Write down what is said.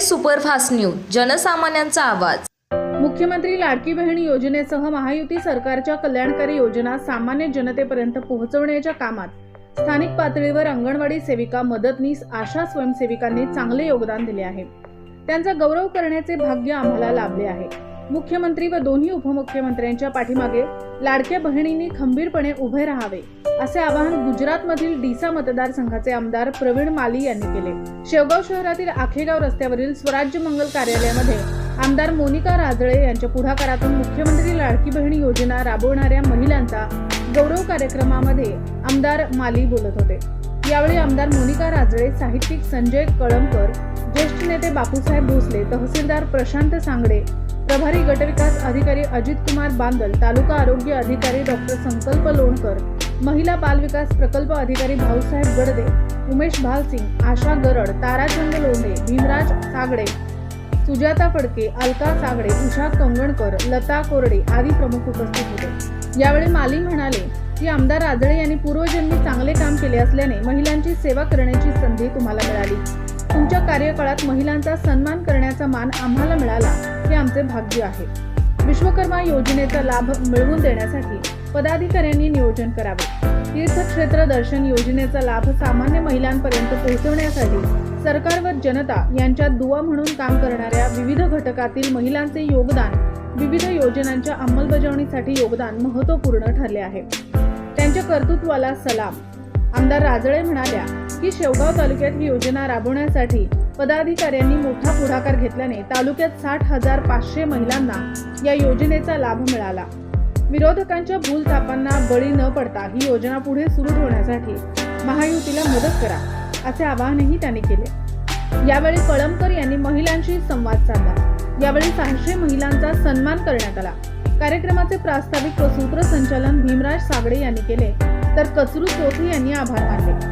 Superfast news जनसामान्यांचा आवाज. मुख्यमंत्री लाडकी बहीण योजनेसह महायुती सरकारच्या कल्याणकारी योजना सामान्य जनतेपर्यंत पोहोचवण्याच्या कामात स्थानिक पातळीवर अंगणवाडी सेविका मदतनीस आशा स्वयंसेविकांनी चांगले योगदान दिले आहे. त्यांचा गौरव करण्याचे भाग्य आम्हाला लाभले आहे. मुख्यमंत्री व दोन्ही उपमुख्यमंत्र्यांच्या पाठीमागे लाडक्या बहिणींनी खंबीरपणे उभे राहावे असे आवाहन गुजरातमधील डीसा मतदारसंघाचे आमदार प्रवीण माली यांनी केले. शेवगाव शहरातील आखेगाव रस्त्यावरील स्वराज्य मंगल कार्यालयामध्ये आमदार मोनिका राजळे यांच्या पुढाकारातून मुख्यमंत्री लाडकी बहीण योजना राबवणाऱ्या महिलांचा गौरव कार्यक्रमामध्ये आमदार माली बोलत होते. यावेळी आमदार मोनिका राजळे साहित्यिक संजय कळमकर ज्येष्ठ नेते बापूसाहेब भोसले तहसीलदार प्रशांत सांगडे प्रभारी गटविकास अधिकारी अजित कुमार बांदल तालुका आरोग्य अधिकारी डॉक्टर संकल्प लोणकर महिला बालविकास प्रकल्प अधिकारी भाऊसाहेब गडदे उमेश भालसिंग आशा गरड ताराचंद लोंढे भीमराज सागडे सुजाता फडके अलका सागडे उषा कंगणकर लता कोरडे आदी प्रमुख उपस्थित होते. यावेळी माली म्हणाले की आमदार राजळे यांनी पूर्वजन्मी चांगले काम केले असल्याने महिलांची सेवा करण्याची संधी तुम्हाला मिळाली. तुमच्या कार्यकाळात महिलांचा सन्मान करण्याचा मान आम्हाला मिळाला हे आमचे भाग्य आहे. विश्वकर्मा योजनेचा लाभ मिळवून देण्यासाठी पदाधिकाऱ्यांनी नियोजन करावे. तीर्थक्षेत्र दर्शन योजनेचा लाभ सामान्य महिलांपर्यंत पोहोचवण्यासाठी सरकार व जनता यांच्यात दुवा म्हणून काम करणाऱ्या विविध घटकातील महिलांचे योगदान विविध योजनांच्या अंमलबजावणीसाठी योगदान महत्त्वपूर्ण ठरले आहे. त्यांच्या कर्तृत्वाला सलाम. आमदार राजळे म्हणाल्या की शेवगाव तालुक्यात ही योजना राबवण्यासाठी पदाधिकाऱ्यांनी मोठा पुढाकार घेतल्याने तालुक्यात साठ हजार पाचशे महिलांना या योजनेचा लाभ मिळाला. विरोधकांच्या भूलथापांना बळी न पडता ही योजना पुढे सुरू ठेवण्यासाठी महायुतीला मदत करा असे आवाहनही त्यांनी केले. यावेळी कळमकर यांनी महिलांशी संवाद साधला. यावेळी सहाशे महिलांचा सन्मान करण्यात आला. कार्यक्रमाचे प्रास्ताविक व सूत्रसंचालन भीमराज सागडे यांनी केले. तर कचरू चौथी यांनी आभार मानले.